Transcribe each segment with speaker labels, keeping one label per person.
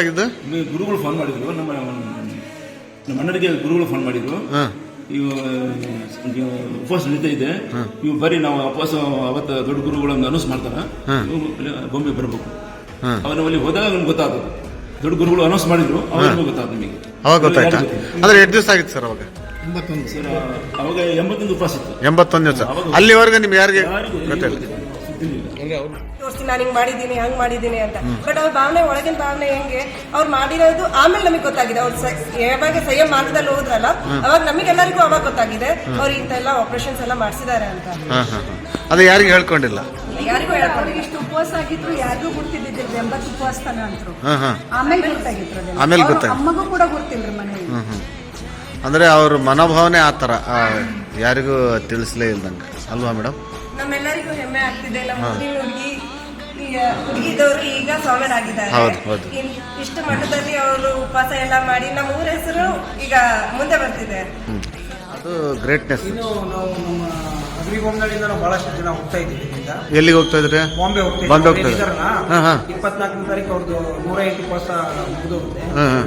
Speaker 1: ಆಗಿದ್ದು
Speaker 2: ಗುರುಗಳು ಫೋನ್ ಮಾಡಿದ್ರು. ನಮ್ಮ ನಮ್ಮ ಅಣ್ಣರಿಗೆ ಗುರುಗಳು ಫೋನ್ ಮಾಡಿದ್ರು. ಇವು ಉಪವಾಸ ನಡೀತಾ ಇದೆ. ಇವು ಬರೀ ನಾವು ಉಪವಾಸ ಅವತ್ತು ದೊಡ್ಡ ಗುರುಗಳನ್ನು ಅನೌನ್ಸ್ ಮಾಡ್ತಾರ. ಬೊಂಬೆ ಬರಬೇಕು. ಅವನ ಅಲ್ಲಿ ಹೋದಾಗ ನಮ್ಗೆ ಗೊತ್ತಾಗ್ತದೆ. ದೊಡ್ಡ ಗುರುಗಳು ಅನೌನ್ಸ್ ಮಾಡಿದ್ರು. ಅವಾಗ ಗೊತ್ತಾಗ್ತದೆ ನಿಮಗೆ.
Speaker 1: ಅವಾಗ ಗೊತ್ತಾಯ್ತು? ಅಂದ್ರೆ ಎಷ್ಟು ದಿವಸ ಆಗಿತ್ತು ಸರ್ ಅವಾಗ?
Speaker 2: ಸರ್ ಅವಾಗ ಎಂಬತ್ತೊಂದು ಉಪವಾಸ ಇತ್ತು.
Speaker 1: ಎಂಬತ್ತೊಂದು ದಿವಸ. ಅಲ್ಲಿವರೆಗೆ ನಿಮ್ಗೆ ಯಾರಿಗೆ ಗೊತ್ತಿಲ್ಲ.
Speaker 3: ತೋರಿಸ್ತೀನಿ ನಾನು ಹಿಂಗ್ ಮಾಡಿದ್ದೀನಿ ಹಂಗ್ ಮಾಡಿದ್ದೀನಿ ಅಂತ. ಬಟ್ ಅವ್ರ ಭಾವನೆ ಒಳಗಿನ ಭಾವನೆ ಹೆಂಗೆ ಅವ್ರು ಮಾಡಿರೋದು ಆಮೇಲೆ ನಮಗೆ ಗೊತ್ತಾಗಿದೆ. ಅವ್ರು ಯಾವಾಗ ಸಂಯಮ ಮಾರ್ಗದಲ್ಲಿ ಹೋದ್ರಲ್ಲ ಅವಾಗ ನಮಗೆಲ್ಲರಿಗೂ ಅವಾಗ ಗೊತ್ತಾಗಿದೆ ಅವ್ರು ಇಂಥ ಎಲ್ಲ ಆಪರೇಷನ್ಸ್ ಎಲ್ಲ ಮಾಡಿಸಿದ್ದಾರೆ ಅಂತ.
Speaker 1: ಹಾ ಹಾ ಹಾ. ಅದು ಯಾರಿಗೆ ಹೇಳ್ಕೊಂಡಿಲ್ಲ?
Speaker 3: ಯಾರಿಗೂ ಹೇಳ್ಕೊಂಡಿಲ್ಲ.
Speaker 4: ಇಷ್ಟು ಉಪವಾಸ ಆಗಿದ್ರು ಯಾರಿಗೂ ಗುರ್ತಿದ್ದಿದ್ದಿಲ್ಲ ಎಂಬತ್ತು ಉಪವಾಸತನ ಅಂತರು ಆಮೇಲೆ ಗುರ್ತಾಗಿದ್ರು ಅದೆಲ್ಲ.
Speaker 1: ಆಮೇಲೆ ಗೊತ್ತಾಯ್ತು.
Speaker 4: ಅಮ್ಮಗೂ ಕೂಡ ಗೊತ್ತಿಲ್ರಿ ಮನೆಯಲ್ಲಿ.
Speaker 1: ಅಂದ್ರೆ ಅವ್ರ ಮನೋಭಾವನೆ ಆ ಥರ ಯಾರಿಗೂ ತಿಳಿಸ್ಲೇ ಇಲ್ದಂಗೆ. ಅಲ್ವಾ ಮೇಡಮ್?
Speaker 3: ನಮ್ಮೆಲ್ಲರಿಗೂ ಹೆಮ್ಮೆ ಆಗ್ತಿದೆ. ನಮ್ಮ ಹುಡುಗಿ ಹುಡುಗಿದವರು ಈಗ ಸ್ವಾಮಿಯರಾಗಿದ್ದಾರೆ.
Speaker 1: ಹೌದು, ಹೌದು.
Speaker 3: ಇನ್- ಇಷ್ಟು ಮಟ್ಟದಲ್ಲಿ ಅವರು ಉಪವಾಸ ಎಲ್ಲ ಮಾಡಿ ನಮ್ಮ ಊರ ಹೆಸರು ಈಗ ಮುಂದೆ ಬರ್ತಿದೆ.
Speaker 1: ಅದು ಗ್ರೇಟ್ನೆಸ್
Speaker 5: ಇನ್ನು ನಾವು ನಮ್ಮ ಅಗ್ರಿಬೊಮ್ಮನಹಳ್ಳಿಯಿಂದ ನಾವು ಬಹಳಷ್ಟು ಜನ ಹೋಗ್ತಾ ಇದ್ದೀವಿ ಇಲ್ಲಿಂದ.
Speaker 1: ಎಲ್ಲಿಗೆ ಹೋಗ್ತಾ ಇದ್ರಿ
Speaker 5: ಬಾಂಬೆ ಹೋಗ್ತಾ
Speaker 1: ಬಾಂಬೆ ಹೋಗ್ತಾ ಇದ್ದೀವಿ. ಹಾ, ಹಾ.
Speaker 5: ಇಪ್ಪತ್ನಾಲ್ಕನೇ ತಾರೀಕು ಅವ್ರದ್ದು ನೂರ ಎಂಟು ಉಪವಾಸ ಮುಗಿದೋಗುತ್ತೆ.
Speaker 1: ಹಾ ಹಾ.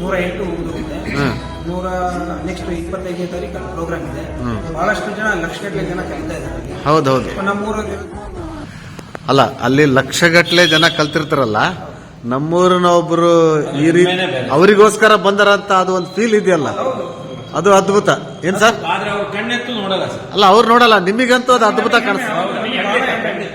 Speaker 5: ನೂರ ಎಂಟು ಮುಗಿದೋಗುತ್ತೆ.
Speaker 1: ಹ್ಮ್.
Speaker 5: ನೂರ ನೆಕ್ಸ್ಟ್ ಇಪ್ಪತ್ತೈದನೇ ತಾರೀಕು ಪ್ರೋಗ್ರಾಮ್ ಇದೆ. ಬಹಳಷ್ಟು ಜನ ಲಕ್ಷಗಟ್ಟಲೆ ಜನ ಕಲಿತಾ ಇದ್ದಾರೆ.
Speaker 1: ಹೌದು ನಮ್ಮ
Speaker 5: ನಮ್ಮೂರಲ್ಲಿ
Speaker 1: ಅಲ್ಲ ಅಲ್ಲಿ ಲಕ್ಷಗಟ್ಟಲೆ ಜನ ಕಲ್ತಿರ್ತಾರಲ್ಲ ನಮ್ಮೂರಿನ ಒಬ್ರು ಈ ರೀತಿ ಅವರಿಗೋಸ್ಕರ ಬಂದರಂತ ಅದು ಒಂದು ಫೀಲ್ ಇದೆಯಲ್ಲ? ಅದು ಅದ್ಭುತ. ಏನ್ ಸರ್?
Speaker 2: ಆದ್ರೆ ಅವ್ರು ಕಣ್ಣೆತ್ತು ನೋಡಲ್ಲ ಸರ್.
Speaker 1: ಅಲ್ಲ ಅವ್ರು ನೋಡಲ್ಲ ನಿಮಗಂತೂ ಅದು ಅದ್ಭುತ ಕಾಣಿಸ್ತದೆ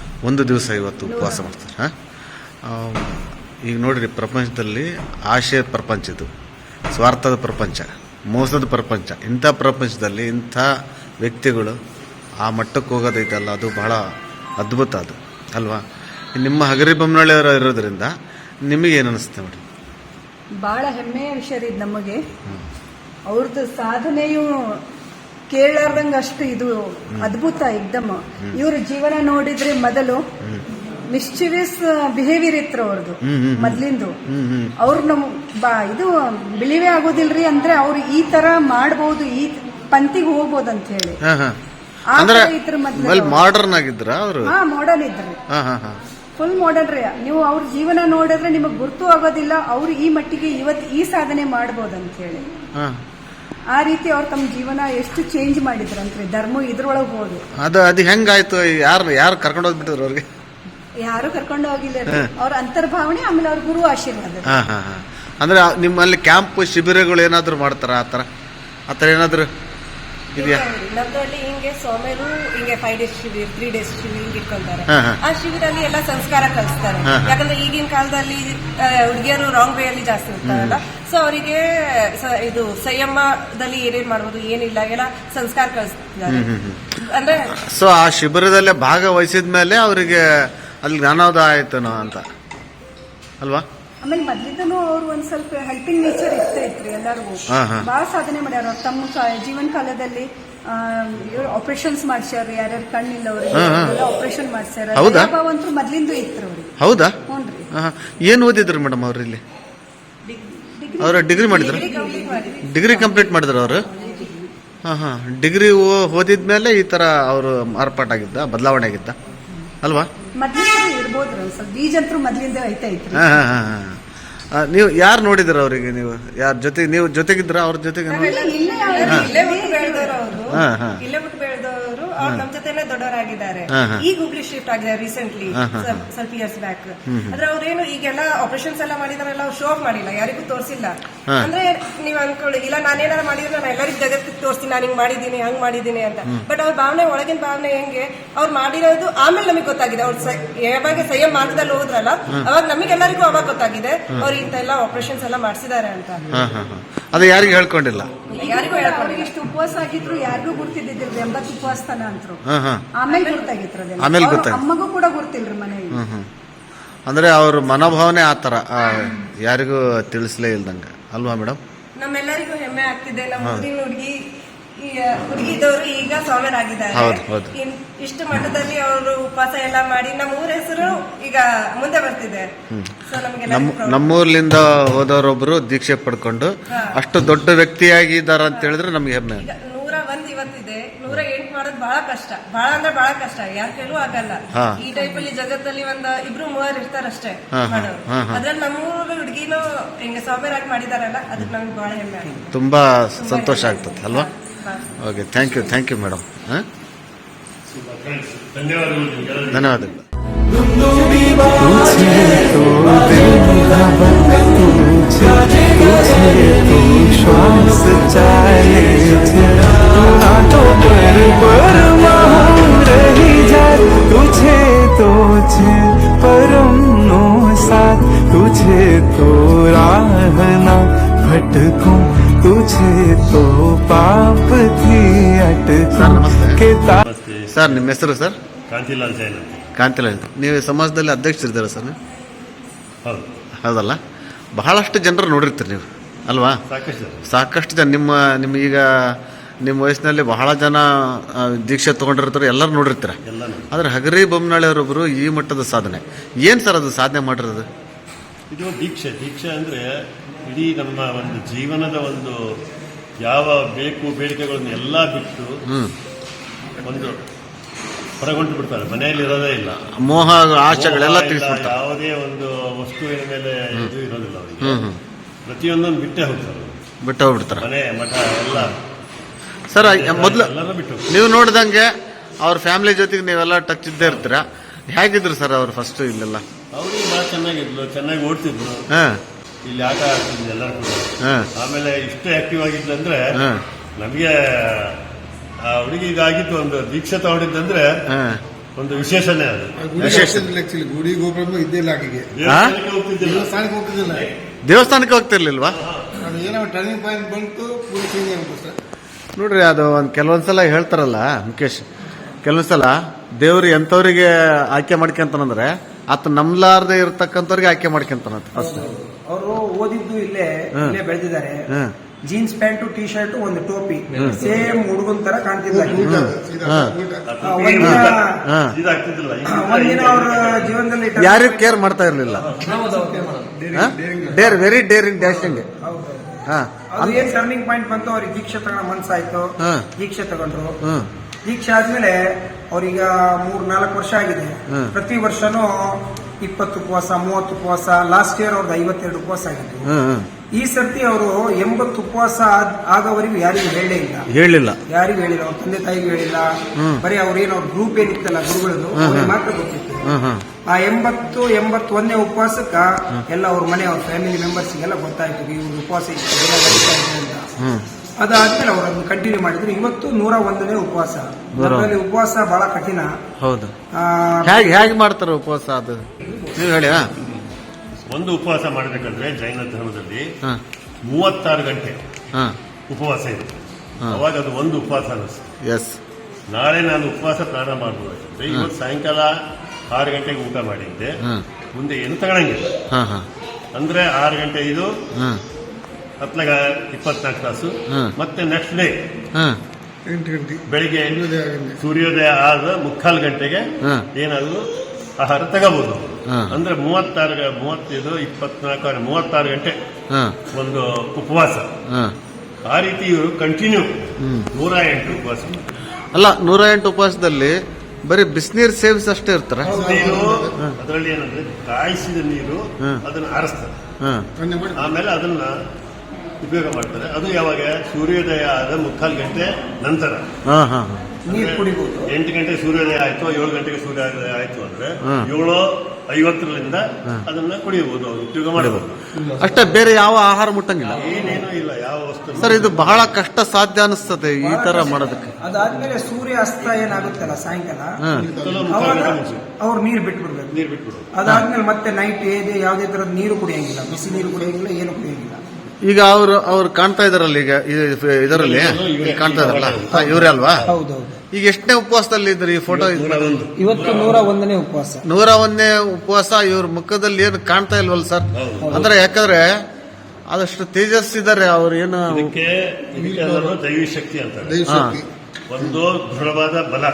Speaker 1: ಒಂದು ದಿವಸ ಇವತ್ತು ಉಪವಾಸ ಮಾಡ್ತಾರೆ, ಹಾಂ? ಈಗ ನೋಡಿರಿ ಪ್ರಪಂಚದಲ್ಲಿ ಆಶಯ ಪ್ರಪಂಚ ಇದು, ಸ್ವಾರ್ಥದ ಪ್ರಪಂಚ, ಮೋಸದ ಪ್ರಪಂಚ. ಇಂಥ ಪ್ರಪಂಚದಲ್ಲಿ ಇಂಥ ವ್ಯಕ್ತಿಗಳು ಆ ಮಟ್ಟಕ್ಕೆ ಹೋಗೋದೈತಲ್ಲ, ಅದು ಬಹಳ ಅದ್ಭುತ ಅದು, ಅಲ್ವಾ? ನಿಮ್ಮ ಹಗರಿ ಬೊಮ್ಮನಳ್ಳಿಯವರ ಇರೋದ್ರಿಂದ ನಿಮಗೇನು ಅನಿಸುತ್ತೆ ಮೇಡಮ್
Speaker 4: ಬಹಳ ಹೆಮ್ಮೆಯ ವಿಷಯ ರೀ ನಮಗೆ. ಅವ್ರದ್ದು ಸಾಧನೆಯು ಕೇಳಾರ್ದಂಗ ಅಷ್ಟು ಇದು ಅದ್ಭುತ ಎಕ್ದಮ್ ಇವ್ರ ಜೀವನ ನೋಡಿದ್ರೆ ಮೊದಲು ಮಿಸ್ಚಿವಿಯಸ್ ಬಿಹೇವಿಯರ್ ಇತ್ತು ಅವ್ರದ್ದು ಮೊದ್ಲಿಂದು. ಅವ್ರ ನಮ್ ಬಾ ಇದು ಬಿಳಿವೆ ಆಗೋದಿಲ್ರಿ ಅಂದ್ರೆ ಅವ್ರು ಈ ತರ ಮಾಡ್ಬೋದು ಈ ಪಂತಿಗೆ ಹೋಗ್ಬೋದು ಅಂತ ಹೇಳಿ
Speaker 1: ಮಾಡರ್ನ್ ಆಗಿದ್ರ ಅವರು?
Speaker 4: ಹಾ ಮಾಡರ್ನ್ ಇದ್ರಿ. ಫುಲ್ ಮಾಡರ್ನ್ ರೀ. ನೀವು ಅವ್ರ ಜೀವನ ನೋಡಿದ್ರೆ ನಿಮಗೆ ಗುರ್ತು ಆಗೋದಿಲ್ಲ ಅವ್ರು ಈ ಮಟ್ಟಿಗೆ ಇವತ್ತು ಈ ಸಾಧನೆ ಮಾಡಬಹುದು ಅಂತ ಹೇಳಿ ಆ ರೀತಿ ಅವ್ರು ತಮ್ಮ ಜೀವನ ಎಷ್ಟು ಚೇಂಜ್ ಮಾಡಿದ್ರಂತ್ರಿ? ಧರ್ಮ ಇದ್ರೊಳಗೆ ಹೋಗಿ
Speaker 1: ಅದು ಅದು ಹೆಂಗಾಯ್ತು? ಯಾರು ಯಾರು ಕರ್ಕೊಂಡು ಹೋಗ್ಬಿಟ್ಟಿದ್ರು ಅವ್ರಿಗೆ?
Speaker 4: ಯಾರು ಕರ್ಕೊಂಡು ಹೋಗಿಲ್ಲ ಅವ್ರ ಅಂತರ್ಭಾವನೆ ಆಮೇಲೆ ಅವ್ರ ಗುರು ಆಶೀರ್ವಾದ
Speaker 1: ಹಾ ಹಾ ಹಾ. ಅಂದ್ರೆ ನಿಮ್ಮಲ್ಲಿ ಕ್ಯಾಂಪ್ ಶಿಬಿರಗಳು ಏನಾದ್ರು ಮಾಡ್ತಾರ ಆ ಆತರ ಆ ಥರ ಏನಾದ್ರು ಇದೆಯಾ?
Speaker 3: ನಮ್ದ್ರಲ್ಲಿ ಹಿಂಗೆ ಸೋಮೇರು ಹಿಂಗೆ ಫೈವ್ ಡೇಸ್ ಶಿಬಿರ್ ತ್ರೀ ಡೇಸ್ ಶಿಬಿರ್ ಹಿಂಗೆ ಇಟ್ಕೊಂತಾರೆ.
Speaker 1: ಹಾ, ಹಾ.
Speaker 3: ಆ ಶಿಬಿರಲ್ಲಿ ಎಲ್ಲ ಸಂಸ್ಕಾರ ಕಲಿಸ್ತಾರೆ.
Speaker 1: ಹಾ, ಹಾ.
Speaker 3: ಯಾಕಂದ್ರೆ ಈಗಿನ ಕಾಲದಲ್ಲಿ ಆ, ಹುಡುಗಿಯರು ರಾಂಗ್ ವೇ ಅಲ್ಲಿ ಜಾಸ್ತಿ ಇರ್ತಾರಲ್ಲ ಸೊ ಅವರಿಗೆ ಇದು ಸಂಯಮದಲ್ಲಿ ಏನೇನ್ ಮಾಡ್ಬೋದು ಏನಿಲ್ಲ ಎಲ್ಲ ಸಂಸ್ಕಾರ ಕಲಿಸ್ತಿದ್ದಾರೆ ಅಂದ್ರೆ
Speaker 1: ಸೊ ಆ ಶಿಬಿರದಲ್ಲೇ ಭಾಗವಹಿಸಿದ ಮೇಲೆ ಅವರಿಗೆ ಅಲ್ಲಿ ಜ್ಞಾನೋದಯ ಆಯ್ತನೋ ಅಂತ. ಅಲ್ವಾ?
Speaker 4: ಆಮೇಲೆ ಮೊದ್ಲಿದ್ದನು ಅವ್ರು ಒಂದ್ ಸ್ವಲ್ಪ ಹೆಲ್ಪಿಂಗ್ ನೇಚರ್ ಇರ್ತೇ ಇತ್ರಿ ಎಲ್ಲರಿಗೂ. ಬಹಳ ಸಾಧನೆ ಮಾಡ್ಯಾರ. ಅವ್ರು ತಮ್ಮ ಜೀವನ ಕಾಲದಲ್ಲಿ ಆಪರೇಷನ್ಸ್ ಮಾಡ್ಸ್ಯಾರ ಯಾರ್ಯಾರು ಕಣ್ಣಿಲ್ಲ ಅವ್ರಿಗೆ ಆಪರೇಷನ್ ಮಾಡ್ಸ್ಯಾರ.
Speaker 1: ಹೌದಾ?
Speaker 4: ಅಂತೂ ಮೊದ್ಲಿಂದು ಇತ್ತು ಅವ್ರಿಗೆ.
Speaker 1: ಹೌದಾ?
Speaker 4: ಹ್ಞೂನ್ರಿ.
Speaker 1: ಏನ್ ಏನು ಓದಿದ್ರು ಮೇಡಮ್ ಅವ್ರು ಇಲ್ಲಿ ಅವ್ರ ಡಿಗ್ರಿ ಮಾಡಿದ್ರು. ಡಿಗ್ರಿ ಕಂಪ್ಲೀಟ್ ಮಾಡಿದ್ರು ಅವರು. ಹಾಂ ಹಾಂ. ಡಿಗ್ರಿ ಓದಿದ್ಮೇಲೆ ಈ ಥರ ಅವರು ಮಾರ್ಪಾಟಾಗಿದ್ದ ಬದಲಾವಣೆ ಆಗಿದ್ದ. ಅಲ್ವಾ? ಹಾಂ ಹಾಂ ಹಾಂ ಹಾಂ. ನೀವು ಯಾರು ನೋಡಿದ್ರ ಅವರಿಗೆ ನೀವು? ಯಾರ ಜೊತೆ ನೀವು ಜೊತೆಗಿದ್ರ ಅವ್ರ ಜೊತೆಗೆ ಹಾ, ಹಾ.
Speaker 3: ಅವ್ರು ನಮ್ ಜೊತೆನೆ ದೊಡ್ಡವರಾಗಿದ್ದಾರೆ.
Speaker 1: ಹಾ, ಹಾ.
Speaker 3: ಈಗ ಹುಬ್ಳಿ ಶಿಫ್ಟ್ ಆಗಿದ್ದಾರೆ ರೀಸೆಂಟ್ಲಿ ಸ್ವಲ್ಪ ಇಯರ್ಸ್ ಬ್ಯಾಕ್ ಆದ್ರೆ ಅವ್ರೇನು ಈಗೆಲ್ಲ ಆಪರೇಷನ್ಸ್ ಎಲ್ಲ ಮಾಡಿದಾರೆಲ್ಲ ಅವ್ರು ಶೋ ಆಫ್ ಮಾಡಿಲ್ಲ ಯಾರಿಗೂ ತೋರಿಸಿಲ್ಲ. ಅಂದ್ರೆ ನೀವ್ ಅನ್ಕೊಳ್ಳಿ ಇಲ್ಲ ನಾನೇನಾರ ಮಾಡಿದ್ರೆ ನಾನು ಎಲ್ಲರಿಗೂ ಜಗತ್ತಿಗೆ ತೋರಿಸ್ತೀನಿ ನಾನು ಹಿಂಗ್ ಮಾಡಿದೀನಿ ಹಂಗ್ ಮಾಡಿದೀನಿ ಅಂತ. ಬಟ್ ಅವ್ರ ಭಾವನೆ ಒಳಗಿನ ಭಾವನೆ ಹೆಂಗೆ ಅವ್ರು ಮಾಡಿರೋದು ಆಮೇಲೆ ನಮಗೆ ಗೊತ್ತಾಗಿದೆ. ಅವ್ರು ಯಾವಾಗ ಸಂಯಮ ಮಾರ್ಗದಲ್ಲಿ ಹೋದ್ರಲ್ಲ ಅವಾಗ ನಮಗೆಲ್ಲರಿಗೂ ಅವಾಗ ಗೊತ್ತಾಗಿದೆ ಅವ್ರು ಇಂತ ಎಲ್ಲ ಆಪರೇಷನ್ಸ್ ಎಲ್ಲ ಮಾಡಿಸಿದ್ದಾರೆ ಅಂತ.
Speaker 1: ಅದು ಯಾರಿಗೂ ಹೇಳ್ಕೊಂಡಿಲ್ಲ.
Speaker 3: ಯಾರಿಗೂ ಹೇಳ್ಕೊಂಡಿಲ್ಲ.
Speaker 4: ಇಷ್ಟು ಉಪವಾಸ ಆಗಿದ್ರು ಯಾರಿಗೂ ಗುರ್ತಿದ್ದಿದ್ದಿಲ್ರಿ ಎಂಬತ್ತು ಉಪವಾಸತನ ಅಂತರು
Speaker 1: ಹಾ ಹಾ.
Speaker 4: ಆಮೇಲೆ ಅದೆಲ್ಲ.
Speaker 1: ಆಮೇಲೆ
Speaker 4: ಅವ್ರ
Speaker 1: ಗೊತ್ತಾಗಿತ್ತು.
Speaker 4: ಅಮ್ಮಗೂ ಕೂಡ ಗುರ್ತಿಲ್ರಿ ಮನೆಯಲ್ಲಿ.
Speaker 1: ಹ್ಮ್ ಹ್ಮ್. ಅಂದ್ರೆ ಅವ್ರ ಮನೋಭಾವನೆ ಆ ಥರ. ಆ, ಯಾರಿಗೂ ತಿಳಿಸ್ಲೇ ಇಲ್ದಂಗೆ. ಅಲ್ವಾ ಮೇಡಮ್?
Speaker 3: ನಮ್ಮೆಲ್ಲರಿಗೂ ಹೆಮ್ಮೆ ಆಗ್ತಿದೆ. ನಮ್ಮ ಊರಿನ ಹುಡುಗಿ ಹುಡುಗಿದವರು ಈಗ. ಇನ್- ಇಷ್ಟು ಮಟ್ಟದಲ್ಲಿ ಅವರು ಉಪವಾಸ ಎಲ್ಲ ಮಾಡಿ ನಮ್ಮ ಊರ ಹೆಸರು ಈಗ ಮುಂದೆ ಬರ್ತಿದೆ.
Speaker 1: ನಮ್ಮೂರ್ಲಿಂದ ಹೋದವರೊಬ್ರು ದೀಕ್ಷೆ ಪಡ್ಕೊಂಡು ಅಷ್ಟು ದೊಡ್ಡ ವ್ಯಕ್ತಿಯಾಗಿದ್ದಾರೆ ಅಂತ ಹೇಳಿದ್ರೆ ನಮ್ಗೆ ಹೆಮ್ಮೆ.
Speaker 3: ನೂರ ಒಂದ್ ಇವತ್ತಿದೆ. ನೂರ ಎಂಟು ಮಾಡೋದು ಬಹಳ ಕಷ್ಟ. ಬಹಳ ಅಂದ್ರೆ ಬಹಳ ಕಷ್ಟ. ಯಾರ ಹೇಳು ಆಗಲ್ಲ. ಈ ಟೈಪ್ ಅಲ್ಲಿ ಜಗತ್ತಲ್ಲಿ ಒಂದ್ ಇಬ್ರು ಮೂವರ್ ಇರ್ತಾರಷ್ಟೇ ಮಾಡೋರು. ಅದ್ರಲ್ಲಿ ನಮ್ಮೂರ ಹುಡುಗಿನೂ ಹಿಂಗೆ ಸ್ವಾಮಿಯರಾಗಿ ಮಾಡಿದಾರಲ್ಲ ಅದಕ್ಕೆ ನಮ್ಗೆ ಬಹಳ ಹೆಮ್ಮೆ
Speaker 1: ತುಂಬಾ ಸಂತೋಷ ಆಗ್ತದೆ ಅಲ್ವಾ? Okay thank you thank you madam ಹಾಂ
Speaker 2: ಧನ್ಯವಾದಗಳು ನಿಮ್ಗೆಲ್ಲ.
Speaker 1: ಧನ್ಯವಾದಗಳು
Speaker 6: तुझे तो दिल धड़कता तुझे तुझे तो श्वास चाले छे तू हाथों पर परमाह रही जाए तुझे तो छे परम नो साथ तुझे तो राह ना भटकूं तुझे तो पाप थी
Speaker 1: सर, नमस्ते।
Speaker 6: अटकूं के ता
Speaker 2: ನಮಸ್ತೆ
Speaker 1: ಸರ್ ನಿಮ್ಮ ಹೆಸರು ಸರ್
Speaker 2: ಕಾಂತಿಲಾಲ್ ಜೈನ್ ಅಂತ
Speaker 1: ಕಾಂತಿಲಾಲ್ ನೀವು ಸಮಾಜದಲ್ಲಿ ಅಧ್ಯಕ್ಷರಿದ್ದೀರಾ ಸರ್ ನೀವು
Speaker 2: ಹೌದು
Speaker 1: ಹೌದಲ್ಲ ಬಹಳಷ್ಟು ಜನರು ನೋಡಿರ್ತೀರಿ ನೀವು ಅಲ್ವಾ
Speaker 2: ಸಾಕಷ್ಟು ಜನ.
Speaker 1: ಸಾಕಷ್ಟು ಜನ ನಿಮ್ಮ ನಿಮ್ಮ ಈಗ ನಿಮ್ಮ ವಯಸ್ಸಿನಲ್ಲಿ ಬಹಳ ಜನ ಆ, ದೀಕ್ಷೆ ತೊಗೊಂಡಿರ್ತಾರೆ ಎಲ್ಲರೂ ನೋಡಿರ್ತೀರ
Speaker 2: ಎಲ್ಲ ನೋಡಿ.
Speaker 1: ಆದರೆ ಹಗರಿ ಬೊಮ್ಮನಹಳ್ಳಿಯವರೊಬ್ಬರು ಈ ಮಟ್ಟದ ಸಾಧನೆ ಏನು ಸರ್ ಅದು ಸಾಧನೆ ಮಾಡಿರೋದು
Speaker 2: ಇದು ದೀಕ್ಷೆ ದೀಕ್ಷೆ ಅಂದ್ರೆ ಇಡೀ ನಮ್ಮ ಒಂದು ಜೀವನದ ಒಂದು ಯಾವ ಬೇಕು ಬೇಡಿಕೆಗಳನ್ನು ಎಲ್ಲ ಬಿಟ್ಟು ಒಂದು ಹೊರಗೊಂಡು ಬಿಡ್ತಾರೆ. ಮನೆಯಲ್ಲಿ ಇರೋದೇ ಇಲ್ಲ.
Speaker 1: ಮೋಹ ಆಶೆಗಳೆಲ್ಲ
Speaker 2: ಯಾವುದೇ ಒಂದು ವಸ್ತುವಿನ ಮೇಲೆ ಇದು ಇರೋದಿಲ್ಲ ಅವರಿಗೆ. ಪ್ರತಿಯೊಂದನ್ನು ಬಿಟ್ಟೇ ಹೋಗ್ತಾರೆ.
Speaker 1: ಬಿಟ್ಟು ಹೋಗ್ಬಿಡ್ತಾರೆ.
Speaker 2: ಮನೆ ಮಠ ಎಲ್ಲ.
Speaker 1: ಸರ್ ಮೊದಲು
Speaker 2: ಬಿಟ್ಟು
Speaker 1: ನೀವು ನೋಡ್ದಂಗೆ ಅವ್ರ ಫ್ಯಾಮಿಲಿ ಜೊತೆಗೆ ನೀವೆಲ್ಲ ಟಚ್ ಇದ್ದೇ ಇರ್ತೀರಾ? ಹೇಗಿದ್ರು ಸರ್ ಅವ್ರು ಫಸ್ಟ್ ಇಲ್ಲೆಲ್ಲ?
Speaker 2: ಅವ್ರಿಗೆ ಬಹಳ ಚೆನ್ನಾಗಿದ್ರು ಚೆನ್ನಾಗಿ ಓಡ್ತಿದ್ರು.
Speaker 1: ಹಾಂ.
Speaker 2: ಇಲ್ಲಿ ಆಟ ಆಡ್ತಿದ್ವಿ ಎಲ್ಲರೂ ಕೂಡ
Speaker 1: ಹಾಂ.
Speaker 2: ಆಮೇಲೆ ಇಷ್ಟು ಆಕ್ಟಿವ್ ಆಗಿದ್ದಂದ್ರೆ
Speaker 1: ಹಾಂ.
Speaker 2: ನಮಗೆ ಆ ಹುಡುಗಿಗಾಗಿತ್ತು ಒಂದು ದೀಕ್ಷೆ ತಗೊಂಡಿದ್ದಂದ್ರೆ
Speaker 1: ಹಾಂ.
Speaker 2: ಒಂದು ವಿಶೇಷನೇ ಅದು.
Speaker 1: ವಿಶೇಷ.
Speaker 7: ಆಕ್ಚುಲಿ ಗುಡಿ ಗೋಪುರ ಇದ್ದಿಲ್ಲ ಆಕೆಗೆ
Speaker 2: ದೇವಸ್ಥಾನಕ್ಕೆ ಹೋಗ್ತಿದ್ದಿಲ್ಲ.
Speaker 7: ದೇವಸ್ಥಾನಕ್ಕೆ ಹೋಗ್ತಿದ್ದಿಲ್ಲ.
Speaker 1: ದೇವಸ್ಥಾನಕ್ಕೆ ಹೋಗ್ತಿರ್ಲಿಲ್ವಾ?
Speaker 7: ಅದು ಏನೋ ಟರ್ನಿಂಗ್ ಪಾಯಿಂಟ್ ಬಂತು ಪೂರಿ ಚೇಂಜ್ ಆಗ್ಬಿಟ್ಟು ಸರ್.
Speaker 1: ನೋಡ್ರಿ ಅದು ಒಂದು ಕೆಲವೊಂದ್ಸಲ ಹೇಳ್ತಾರಲ್ಲ ಮುಖೇಶ್ ಕೆಲವೊಂದ್ಸಲ ದೇವ್ರು ಎಂಥವ್ರಿಗೆ ಆಯ್ಕೆ ಮಾಡ್ಕೊಂತಾನಂದ್ರೆ ಆತ ನಂಬಲಾರ್ದೆ ಇರ್ತಕ್ಕಂಥವ್ರಿಗೆ ಆಯ್ಕೆ ಮಾಡ್ಕೊಂತಾನಂತ. ಫಸ್ಟ್
Speaker 5: ಅವರು ಓದಿದ್ದು ಇಲ್ಲೇ ಇಲ್ಲೇ ಬೆಳೆದಿದ್ದಾರೆ. ಜೀನ್ಸ್ ಪ್ಯಾಂಟ್ ಟಿ ಶರ್ಟ್ ಒಂದು ಟೋಪಿ. ಸೇಮ್ ಹುಡುಗನ್ ತರ ಆ, ಒಂದಿನ ಅವ್ರ ಜೀವನದಲ್ಲಿ ಯಾರು
Speaker 1: ಯಾರಿಗೂ ಕೇರ್ ಮಾಡ್ತಾ ಇರ್ಲಿಲ್ಲ. ಡೇರ್ ವೆರಿ ಡೇರಿಂಗ್ ಡ್ಯಾಶಿಂಗ್
Speaker 5: ಅದು ಏನ್ ಟರ್ನಿಂಗ್ ಪಾಯಿಂಟ್ ಬಂತು? ಅವ್ರಿಗೆ ದೀಕ್ಷೆ ತಗೊಂಡ ಮನ್ಸಾಯ್ತು. ದೀಕ್ಷೆ ತಗೊಂಡ್ರು. ದೀಕ್ಷೆ ಆದ್ಮೇಲೆ ಅವ್ರೀಗ ಮೂರ್ ನಾಲ್ಕು ವರ್ಷ ಆಗಿದೆ. ಪ್ರತಿ ವರ್ಷನೂ ಇಪ್ಪತ್ತು ಉಪವಾಸ ಮೂವತ್ತು ಉಪವಾಸ ಲಾಸ್ಟ್ ಇಯರ್ ಅವ್ರದ್ದು ಐವತ್ತೆರಡು ಉಪವಾಸ ಆಗಿತ್ತು ಈ ಸರ್ತಿ ಅವರು ಎಂಬತ್ತು ಉಪವಾಸ ಆಗೋವರೆಗೂ ಯಾರಿಗೂ ಹೇಳೇ ಇಲ್ಲ.
Speaker 1: ಹೇಳಿಲ್ಲ
Speaker 5: ಯಾರಿಗೂ ಹೇಳಿಲ್ಲ ಅವ್ರ ತಂದೆ ತಾಯಿಗೂ ಹೇಳಿಲ್ಲ. ಬರೀ ಅವ್ರೇನು ಅವ್ರ ಗ್ರೂಪ್ ಏನಿತ್ತಲ್ಲ ಗುರುಗಳದ್ದು ಅವ್ರಿಗೆ ಮಾತ್ರ ಗೊತ್ತಿತ್ತು. ಆ ಎಂಬತ್ತು ಎಂಬತ್ತೊಂದನೇ ಉಪವಾಸಕ್ಕ ಎಲ್ಲ ಅವ್ರ ಮನೆ ಅವ್ರ ಫ್ಯಾಮಿಲಿ ಮೆಂಬರ್ಸ್ಗೆಲ್ಲ ಗೊತ್ತಾಯ್ತು ಇವ್ರ ಉಪವಾಸ ಅಂತ.
Speaker 1: ಹ್ಮ್.
Speaker 5: ಅದಾದ್ಮೇಲೆ ಅವರು ಅದನ್ನ ಕಂಟಿನ್ಯೂ ಮಾಡಿದ್ರು. ಇವತ್ತು ನೂರ ಒಂದನೇ ಉಪವಾಸ.
Speaker 1: ನೂರ
Speaker 5: ಅದರಲ್ಲಿ ಉಪವಾಸ ಬಹಳ ಕಠಿಣ.
Speaker 1: ಹೌದು. ಹೇಗೆ ಹೇಗೆ ಮಾಡ್ತಾರೆ ಉಪವಾಸ ಅದು? ನೀವು ಹೇಳಿ ಹಾ.
Speaker 2: ಒಂದು ಉಪವಾಸ ಮಾಡಬೇಕಂದ್ರೆ ಜೈನ ಧರ್ಮದಲ್ಲಿ
Speaker 1: ಹಾ.
Speaker 2: ಮೂವತ್ತಾರು ಗಂಟೆ
Speaker 1: ಹಾ.
Speaker 2: ಉಪವಾಸ ಇದೆ. ಅವಾಗ ಅದು ಒಂದು ಉಪವಾಸ ಅನಿಸ್ತದೆ
Speaker 1: ಎಸ್
Speaker 2: ನಾಳೆ ನಾನು ಉಪವಾಸ ಪ್ರಾರಂಭ ಮಾಡಬಹುದು ಇವತ್ತು ಸಾಯಂಕಾಲ ಆರು ಗಂಟೆಗೆ ಊಟ ಮಾಡಿದ್ದೆ.
Speaker 1: ಹಾ.
Speaker 2: ಮುಂದೆ ಏನು ತಗೊಳಂಗಿಲ್ಲ.
Speaker 1: ಹಾ ಹಾ.
Speaker 2: ಅಂದ್ರೆ ಆರು ಗಂಟೆ ಇದು
Speaker 1: ಹಾ.
Speaker 2: ಹತ್ಲಾಗ ಇಪ್ಪತ್ನಾಲ್ಕು ತಾಸು
Speaker 1: ಹಾ.
Speaker 2: ಮತ್ತೆ ನೆಕ್ಸ್ಟ್ ಡೇ
Speaker 1: ಹಾ.
Speaker 7: ಎಂಟು ಗಂಟೆ.
Speaker 2: ಬೆಳಿಗ್ಗೆ
Speaker 7: ಸೂರ್ಯೋದಯ
Speaker 2: ಸೂರ್ಯೋದಯ ಆದ ಮುಕ್ಕಾಲು ಗಂಟೆಗೆ
Speaker 1: ಹಾ.
Speaker 2: ಏನಾದ್ರು ಆಹಾರ ತಗೋಬಹುದು
Speaker 1: ಹಾ.
Speaker 2: ಅಂದ್ರೆ ಮೂವತ್ತಾರು ಗ- ಮೂವತ್ತೈದು ಇಪ್ಪತ್ನಾಲ್ಕು ಅಂದ್ರೆ ಮೂವತ್ತಾರು ಗಂಟೆ
Speaker 1: ಹಾ.
Speaker 2: ಒಂದು ಉಪವಾಸ.
Speaker 1: ಹಾ.
Speaker 2: ಆ ರೀತಿ ಇವರು ಕಂಟಿನ್ಯೂ ನೂರ ಎಂಟು ಉಪವಾಸ.
Speaker 1: ಅಲ್ಲ ನೂರ ಎಂಟು ಉಪವಾಸದಲ್ಲಿ ಬರೀ ಬಿಸಿನೀರು ಸೇವಿಸಿ ಅಷ್ಟೇ ಇರ್ತಾರೆ.
Speaker 2: ನೀರು ಅದರಲ್ಲಿ ಏನಂದ್ರೆ ಕಾಯಿಸಿದ ನೀರು
Speaker 1: ಹಾ.
Speaker 2: ಅದನ್ನ ಆರಿಸ್ತಾರೆ.
Speaker 1: ಹಾ.
Speaker 2: ಆಮೇಲೆ ಅದನ್ನ ಉಪಯೋಗ ಮಾಡ್ತಾರೆ. ಅದು ಯಾವಾಗ? ಸೂರ್ಯೋದಯ ಆದ ಮುಕ್ಕಾಲು ಗಂಟೆ ನಂತರ.
Speaker 1: ಹಾ ಹಾ
Speaker 5: ನೀರು ಕುಡಿಬಹುದು
Speaker 8: ಎಂಟು ಗಂಟೆಗೆ ಸೂರ್ಯೋದಯ ಆಯ್ತು ಏಳು ಗಂಟೆಗೆ ಸೂರ್ಯೋದಯ ಆಯ್ತು ಅಂದ್ರೆ. ಏಳು ಐವತ್ತರಿಂದ ಅದನ್ನ ಕುಡಿಯಬಹುದು ಅವ್ರು ಉಪಯೋಗ ಮಾಡಬಹುದು.
Speaker 1: ಅಷ್ಟೇ ಬೇರೆ ಯಾವ ಆಹಾರ ಮುಟ್ಟಂಗಿಲ್ಲ.
Speaker 8: ಏನೇನೂ ಇಲ್ಲ ಯಾವ ವಸ್ತು
Speaker 1: ಸರ್ ಇದು ಬಹಳ ಕಷ್ಟ ಸಾಧ್ಯ ಅನಿಸ್ತದೆ ಈ ತರ ಮಾಡೋದಕ್ಕೆ.
Speaker 5: ಅದಾದ್ಮೇಲೆ ಸೂರ್ಯ ಅಸ್ತ ಏನಾಗುತ್ತಲ್ಲ ಸಾಯಂಕಾಲ? ಅವ್ರು ನೀರು ಬಿಟ್ಬಿಡ್ಬೇಕು.
Speaker 8: ನೀರು ಬಿಟ್ಬಿಡು
Speaker 5: ಅದಾದ್ಮೇಲೆ ಮತ್ತೆ ನೈಟ್ ಏದೇ ಯಾವುದೇ ತರದ ನೀರು ಕುಡಿಯಂಗಿಲ್ಲ. ಬಿಸಿ ನೀರು ಕುಡಿಯಂಗಿಲ್ಲ ಏನು ಕುಡಿಯಂಗಿಲ್ಲ.
Speaker 1: ಈಗ ಅವರು ಅವ್ರು ಕಾಣ್ತಾ ಇದಾರಲ್ಲ ಈಗ ಇದರಲ್ಲಿ? ಈಗ ಕಾಣ್ತಾ ಇದಾರಲ್ಲ? ಹಾ, ಇವರೇ ಅಲ್ವಾ?
Speaker 5: ಹೌದೌದು.
Speaker 1: ಈಗ ಎಷ್ಟನೇ ಉಪವಾಸದಲ್ಲಿ ಇದ್ರಿ ಈ ಫೋಟೋ
Speaker 5: ಇವತ್ತು ನೂರ ಒಂದನೇ ಉಪವಾಸ.
Speaker 1: ನೂರ ಒಂದನೇ ಉಪವಾಸ ಇವ್ರ ಮುಖದಲ್ಲಿ ಏನು ಕಾಣ್ತಾ ಇಲ್ವಲ್ಲ ಸರ್? ಅಂದ್ರೆ ಯಾಕಂದ್ರೆ ಆದಷ್ಟು ತೇಜಸ್ಸಿದ್ದಾರೆ ಅವ್ರು ಏನು
Speaker 8: ದೈವಿ ಶಕ್ತಿ
Speaker 7: ಅಂತ
Speaker 8: ಒಂದು ದೃಢವಾದ ಬಲ.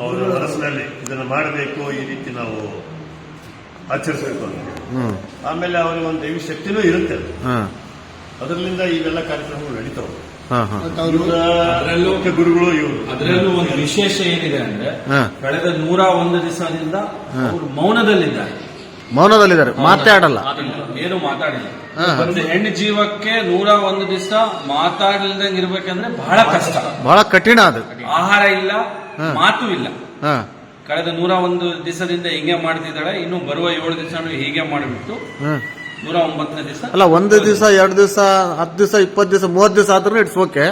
Speaker 8: ಅವರ ಮನಸ್ಸಿನಲ್ಲಿ ಇದನ್ನು ಮಾಡಬೇಕು ಈ ರೀತಿ ನಾವು ಆಚರಿಸಬೇಕು ಅಂತ ಆಮೇಲೆ ಅವರಿಗೆ ಒಂದು ದೈವಿ ಶಕ್ತಿನೂ ಇರುತ್ತೆ
Speaker 1: ಹಾ.
Speaker 8: ಅದರಿಂದ ಇವೆಲ್ಲ ಕಾರ್ಯಕ್ರಮಗಳು ನಡೀತಾವೆ. ಅದರಲ್ಲೂ ಗುರುಗಳು ಇವರು.
Speaker 9: ಅದರಲ್ಲೂ ಒಂದು ವಿಶೇಷ ಏನಿದೆ ಅಂದ್ರೆ ಕಳೆದ ನೂರ ಒಂದು ದಿವಸದಿಂದ ಅವರು ಮೌನದಲ್ಲಿದ್ದಾರೆ.
Speaker 1: ಮೌನದಲ್ಲಿದ್ದಾರೆ.
Speaker 9: ಮಾತಾಡಲ್ಲ. ಏನು ಮಾತಾಡಿಲ್ಲ. ಒಂದು ಹೆಣ್ಣು ಜೀವಕ್ಕೆ ನೂರ ಒಂದು ದಿವಸ ಮಾತಾಡ್ಲಿಲ್ದಂಗೆ ಇರ್ಬೇಕಂದ್ರೆ ಬಹಳ ಕಷ್ಟ.
Speaker 1: ಬಹಳ ಕಠಿಣ ಅದು.
Speaker 9: ಆಹಾರ ಇಲ್ಲ ಮಾತು ಇಲ್ಲ. ಕಳೆದ ನೂರ ಒಂದು ದಿವಸದಿಂದ ಹಿಂಗೆ ಮಾಡ್ತಿದ್ದಾಳೆ ಇನ್ನು ಬರುವ ಏಳು ದಿವಸ ಹೀಗೆ ಮಾಡಿಬಿಟ್ಟು ನೂರ ಒಂಬತ್ತನೇ ದಿವಸ?
Speaker 1: ಅಲ್ಲ ಒಂದು ದಿವಸ ಎರಡು ದಿವಸ ಹತ್ತು ದಿವಸ ಇಪ್ಪತ್ತು ದಿವಸ ಮೂವತ್ತು ದಿವಸ ಆದ್ರೂ ಇಟ್ಸ್ ಓಕೆ.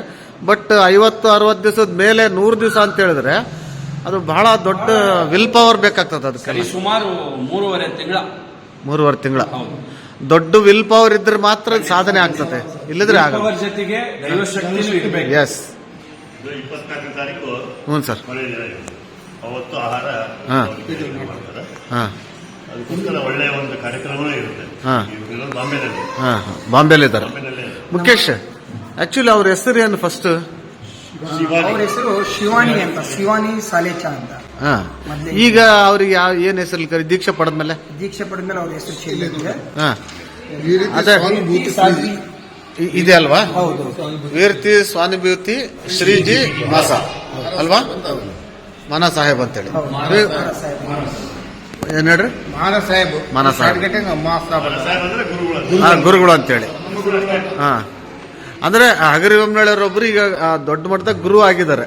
Speaker 1: ಬಟ್ ಐವತ್ತು ಅರವತ್ತು ದಿವಸದ ಮೇಲೆ ನೂರು ದಿವಸ ಅಂತ ಹೇಳಿದ್ರೆ ಅದು ಬಹಳ ದೊಡ್ಡ ವಿಲ್ ಪವರ್ ಬೇಕಾಗ್ತದೆ ಅದಕ್ಕೆ.
Speaker 9: ಸರಿ ಸುಮಾರು ಮೂರುವರೆ ತಿಂಗಳ.
Speaker 1: ಮೂರುವರೆ ತಿಂಗಳ.
Speaker 9: ಹೌದು.
Speaker 1: ದೊಡ್ಡ ವಿಲ್ ಪವರ್ ಇದ್ರೆ ಮಾತ್ರ ಸಾಧನೆ ಆಗ್ತದೆ. ಇಲ್ಲದ್ರೆ ಆಗಲ್ಲ.
Speaker 9: ಜೊತೆಗೆ
Speaker 1: ಎಸ್
Speaker 8: ಇಪ್ಪತ್ನಾಲ್ಕನೇ ತಾರೀಕು
Speaker 1: ಹ್ಞೂ ಸರ್.
Speaker 8: ಅವತ್ತು ಆಹಾರ
Speaker 1: ಹಾ.
Speaker 8: ಅದಕ್ಕೋಸ್ಕರ ಒಳ್ಳೆಯ ಒಂದು ಕಾರ್ಯಕ್ರಮ ಇರುತ್ತೆ.
Speaker 1: ಹಾ. ಹಾಂ ಬಾಂಬೆಲಿ
Speaker 8: ಬಾಂಬೆನಲ್ಲಿ
Speaker 1: ಮುಖೇಶ್ ಆಕ್ಚುಲಿ ಅವ್ರ ಹೆಸರು ಏನು ಫಸ್ಟ್
Speaker 5: ಅವ್ರ ಹೆಸರು ಶಿವಾನಿ ಅಂತ ಶಿವಾನಿ ಸಾಲೇಚಾ ಅಂತ.
Speaker 1: ಹಾ ಈಗ ಅವ್ರಿಗೆ ಯಾವ ಏನ್ ಹೆಸರು ಕರಿ ದೀಕ್ಷೆ ಪಡೆದ್ಮೇಲೆ?
Speaker 5: ದೀಕ್ಷೆ ಪಡೆದ್ಮೇಲೆ ಅವ್ರ ಹೆಸರು ಚೇಂಜ್ ಆಗಿದೆ.
Speaker 1: ಹಾಂ. ಅದೇ ಇದೆ ಅಲ್ವಾ?
Speaker 5: ಹೌದು.
Speaker 1: ವೀರ್ತಿ ಸ್ವಾನುಭೂತಿ ಶ್ರೀಜಿ ಮಾಸ. ಅಲ್ವಾ? ಮನ ಸಾಹೇಬ್ ಅಂತೇಳಿ. ಏನ್ ಹೇಳ್ರಿ?
Speaker 7: ಮಾನ ಸಾಹೇಬ್
Speaker 1: ಮಾನ ಸಾಹೇಬ್. ಹಾ ಗುರುಗಳು ಅಂತೇಳಿ. ಹಾ. ಅಂದ್ರೆ ಹಗರಿಬೊಮ್ಮನಳ್ಳಿಯವರೊಬ್ರು ಈಗ ಆ, ದೊಡ್ಡ ಮಟ್ಟದ ಗುರು ಆಗಿದ್ದಾರೆ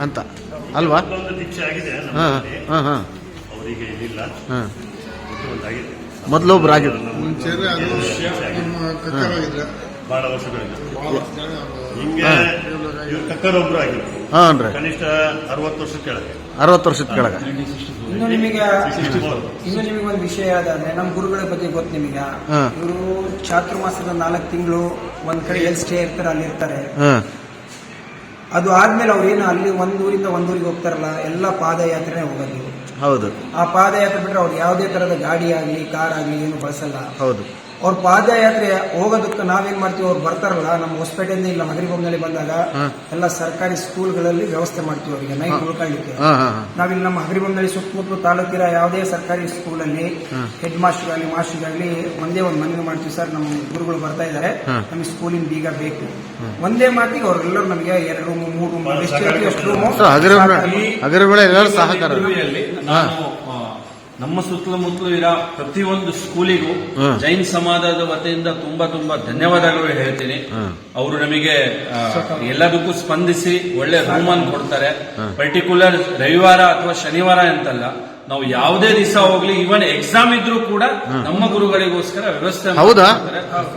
Speaker 1: ಅಂತ. ಅಲ್ವಾ?
Speaker 8: ಒಂದು ದೀಕ್ಷೆ ಆಗಿದೆ
Speaker 1: ಹಾ
Speaker 8: ನಮ್ಮಲ್ಲಿ
Speaker 1: ಹಾ ಹಾ.
Speaker 8: ಅವರಿಗೆ ಏನಿಲ್ಲ.
Speaker 1: ಹಾ.
Speaker 8: ಒಂದು ಆಗಿದೆ.
Speaker 1: ಮೊದ್ಲೊಬ್ರು ಆಗಿದ್ರು.
Speaker 7: ಅದು ನಮ್ಮ
Speaker 8: ಬಹಳ
Speaker 7: ಜನ
Speaker 8: ಹಿಂಗೆ ಇವ್ರು ಕಕ್ಕರೊಬ್ರು ಆಗಿದ್ರು. ಕನಿಷ್ಠ ಅರವತ್ತು ವರ್ಷ ಕೆಳಗೆ.
Speaker 1: ಅರವತ್ತು ವರ್ಷದ ಕೆಳಗೆ.
Speaker 5: ಇನ್ನು ನಿಮಗೆ ಇನ್ನು ನಿಮಗೆ ಒಂದು ವಿಷಯ ಯಾವ್ದಂದ್ರೆ ನಮ್ಮ ಗುರುಗಳ ಬಗ್ಗೆ ಗೊತ್ತು ನಿಮಗೆ.
Speaker 1: ಹಾ.
Speaker 5: ಇವರು ಚಾತುರ್ಮಾಸದ ನಾಲ್ಕು ತಿಂಗಳು ಒಂದ್ ಕಡೆ ಎಲ್ಲಿ ಸ್ಟೇ ಇರ್ತಾರೆ ಅಲ್ಲಿ ಇರ್ತಾರೆ.
Speaker 1: ಹಾ.
Speaker 5: ಅದು ಆದ್ಮೇಲೆ ಅವ್ರು ಏನು ಅಲ್ಲಿ ಒಂದೂರಿಂದ ಒಂದೂರಿಗೆ ಹೋಗ್ತಾರಲ್ಲ ಎಲ್ಲ ಪಾದಯಾತ್ರೆನೇ ಹೋಗೋದು.
Speaker 1: ಹೌದು.
Speaker 5: ಆ ಪಾದಯಾತ್ರೆ ಬಿಟ್ರೆ ಅವ್ರು ಯಾವುದೇ ತರದ ಗಾಡಿ ಆಗ್ಲಿ ಕಾರ್ ಆಗ್ಲಿ ಏನು ಬಳಸಲ್ಲ.
Speaker 1: ಹೌದು.
Speaker 5: ಅವ್ರ ಪಾದಯಾತ್ರೆ ಹೋಗೋದಕ್ಕೆ ನಾವೇನ್ ಮಾಡ್ತೀವಿ ಅವ್ರು ಬರ್ತಾರಲ್ಲ ನಮ್ಮ ಹೊಸಪೇಟೆಯಿಂದ ಇಲ್ಲ ಮಗರಿಬೊಮ್ಮನಲ್ಲಿ ಬಂದಾಗ. ಎಲ್ಲ ಸರ್ಕಾರಿ ಸ್ಕೂಲ್ಗಳಲ್ಲಿ ವ್ಯವಸ್ಥೆ ಮಾಡ್ತೀವಿ ಅವರಿಗೆ ನೈಟ್ ಉಳ್ಕೊಳ್ಳಿಕ್ಕೆ ನಾವಿಲ್ಲಿ ನಮ್ಮ ಹಗರಿಬೊಮ್ಮನಲ್ಲಿ ಸುತ್ತಮುತ್ತಲು ತಾಲೂಕಿನ ಯಾವುದೇ ಸರ್ಕಾರಿ ಸ್ಕೂಲಲ್ಲಿ ಹೆಡ್ ಮಾಸ್ಟರ್ ಆಗಲಿ ಮಾಸ್ಟರ್ ಆಗಲಿ ಒಂದೇ ಒಂದು ಮನವಿ ಮಾಡ್ತೀವಿ ಸರ್ ನಮ್ಮ ಗುರುಗಳು ಬರ್ತಾ ಇದ್ದಾರೆ ನಮ್ಗೆ ಸ್ಕೂಲಿನ ಬೀಗ ಬೇಕು. ಒಂದೇ ಮಾತಿಗೆ ಅವರೆಲ್ಲರೂ ನಮಗೆ ಎರಡು ರೂಮ್ ಮೂರು ರೂಮ್ ಎಷ್ಟು ರೂಮು
Speaker 9: ನಮ್ಮ ಸುತ್ತಮುತ್ತಲು ಇರೋ ಪ್ರತಿಯೊಂದು ಸ್ಕೂಲಿಗೂ ಜೈನ್ ಸಮಾಜದ ವತಿಯಿಂದ ತುಂಬಾ ತುಂಬಾ ಧನ್ಯವಾದಗಳು ಹೇಳ್ತೀನಿ. ಅವರು ನಮಗೆ ಎಲ್ಲದಕ್ಕೂ ಸ್ಪಂದಿಸಿ ಒಳ್ಳೆ ರೂಮ್ ಅನ್ನು ಕೊಡ್ತಾರೆ. ಪರ್ಟಿಕ್ಯುಲರ್ ರವಿವಾರ ಅಥವಾ ಶನಿವಾರ ಅಂತಲ್ಲ ನಾವು ಯಾವುದೇ ದಿವಸ ಹೋಗ್ಲಿ ಇವನ್ ಎಕ್ಸಾಮ್ ಇದ್ರೂ ಕೂಡ ನಮ್ಮ ಗುರುಗಳಿಗೋಸ್ಕರ ವ್ಯವಸ್ಥೆ
Speaker 1: ಹೌದಾ?